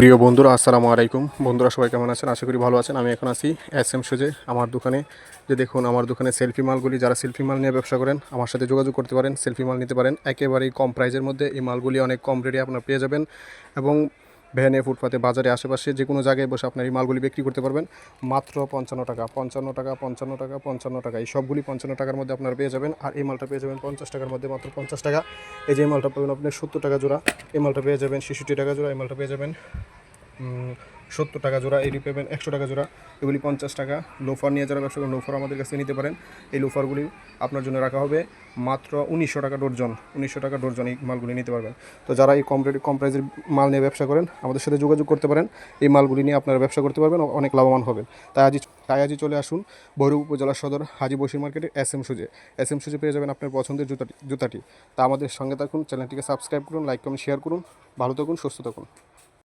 প্রিয় বন্ধুরা, আসসালামু আলাইকুম। বন্ধুরা, সবাই কেমন আছেন? আশা করি ভালো আছেন। আমি এখন আছি এস এম সুজে, আমার দোকানে। যে দেখুন, আমার দোকানে সেলফি মালগুলি, যারা সেলফি মাল নিয়ে ব্যবসা করেন, আমার সাথে যোগাযোগ করতে পারেন, সেলফি মাল নিতে পারেন। একেবারেই কম প্রাইজের মধ্যে এই মালগুলি অনেক কম রেটে আপনারা পেয়ে যাবেন। এবং ভ্যানে, ফুটপাতে, বাজারে, আশেপাশে যে কোনো জায়গায় বসে আপনার এই মালগুলি বিক্রি করতে পারবেন। মাত্র পঞ্চান্ন টাকা পঞ্চান্ন টাকা পঞ্চান্ন টাকা পঞ্চান্ন টাকা, এই সবগুলি পঞ্চান্ন টাকার মধ্যে আপনার পেয়ে যাবেন। আর এই মালটা পেয়ে যাবেন পঞ্চাশ টাকার মধ্যে মাত্র পঞ্চাশ টাকা। এই যে মালটা পাবেন আপনি সত্তর টাকা জোড়া, এই মালটা পেয়ে যাবেন ছেষট্টি টাকা জোড়া, এই মালটা পেয়ে যাবেন সত্তর টাকা জোড়া এটি পেবেন একশো টাকা জোড়া। এগুলি পঞ্চাশ টাকা। লোফার নিয়ে যারা ব্যবসা করেন লোফার আমাদের কাছে নিতে পারেন। এই লোফারগুলি আপনার জন্য রাখা হবে মাত্র উনিশশো টাকা ডর্জন। উনিশশো টাকা ডর্জন এই মালগুলি নিতে পারবেন। তো যারা এই কম কম প্রাইজের মাল নিয়ে ব্যবসা করেন, আমাদের সাথে যোগাযোগ করতে পারেন। এই মালগুলি নিয়ে আপনারা ব্যবসা করতে পারবেন অনেক লাভবান হবেন। তাই আজই তাই আজই চলে আসুন ভৈরব উপজেলা সদর হাজি বসির মার্কেটে S M shoes S M shoes পেয়ে যাবেন আপনার পছন্দের জুতাটি জুতাটি। তা আমাদের সঙ্গে থাকুন, চ্যানেলটিকে সাবস্ক্রাইব করুন লাইক কমেন্ট শেয়ার করুন। ভালো থাকুন, সুস্থ থাকুন।